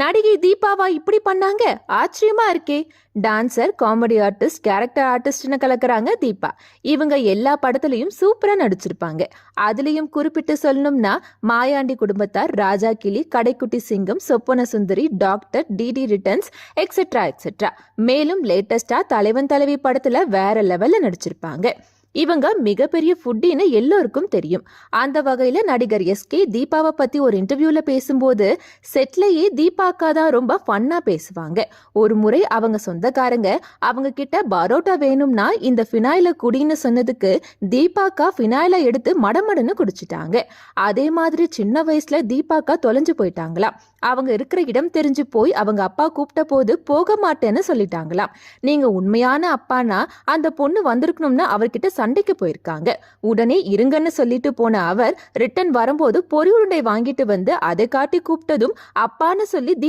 நடிகை தீபாவா இப்படி பண்ணாங்க? ஆச்சரியமா இருக்கே. டான்சர் காமெடி ஆர்டிஸ்ட் கேரக்டர் ஆர்டிஸ்ட்னு கலக்குறாங்க தீபா. இவங்க எல்லா படத்துலயும் சூப்பரா நடிச்சிருப்பாங்க. அதுலயும் குறிப்பிட்டு சொல்லணும்னா மாயாண்டி குடும்பத்தார் ராஜா கிளி Kadaikutty Singam Soppana Sundari doctor D D returns etcetera etcetera மேலும் லேட்டஸ்டா தலைவன் தலைவி படத்துல வேற லெவல்ல நடிச்சிருப்பாங்க. இவங்க மிகப்பெரிய ஃபுட்டின்னு எல்லோருக்கும் தெரியும். அந்த வகையில் நடிகர் எஸ்கே தீபாவை பற்றி ஒரு இன்டர்வியூவில் பேசும்போது செட்லேயே தீபாக்கா தான் ரொம்ப ஃபன்னாக பேசுவாங்க. ஒரு முறை அவங்க சொந்தக்காரங்க அவங்க கிட்ட பரோட்டா வேணும்னா இந்த ஃபினாயில குடின்னு சொன்னதுக்கு தீபாக்கா ஃபினாயில எடுத்து மடமடன்னு குடிச்சிட்டாங்க. அதே மாதிரி சின்ன வயசுல தீபாக்கா தொலைஞ்சு போயிட்டாங்களாம். அவங்க இருக்கிற இடம் தெரிஞ்சு போய் அவங்க அப்பா கூப்பிட்ட போது போக மாட்டேன்னு சொல்லிட்டாங்களாம். நீங்க உண்மையான அப்பானா அந்த பொண்ணு வந்திருக்கணும்னு அவர்கிட்ட சண்டைக்கு போயிருக்காங்க. உடனே இருங்கன்னு சொல்லிட்டு போன அவர் ரிட்டன் வரும்போது பொறி உருண்டை வாங்கிட்டு வந்து அதை காட்டி கூப்பிட்டதும் அப்பான்னு சொல்லி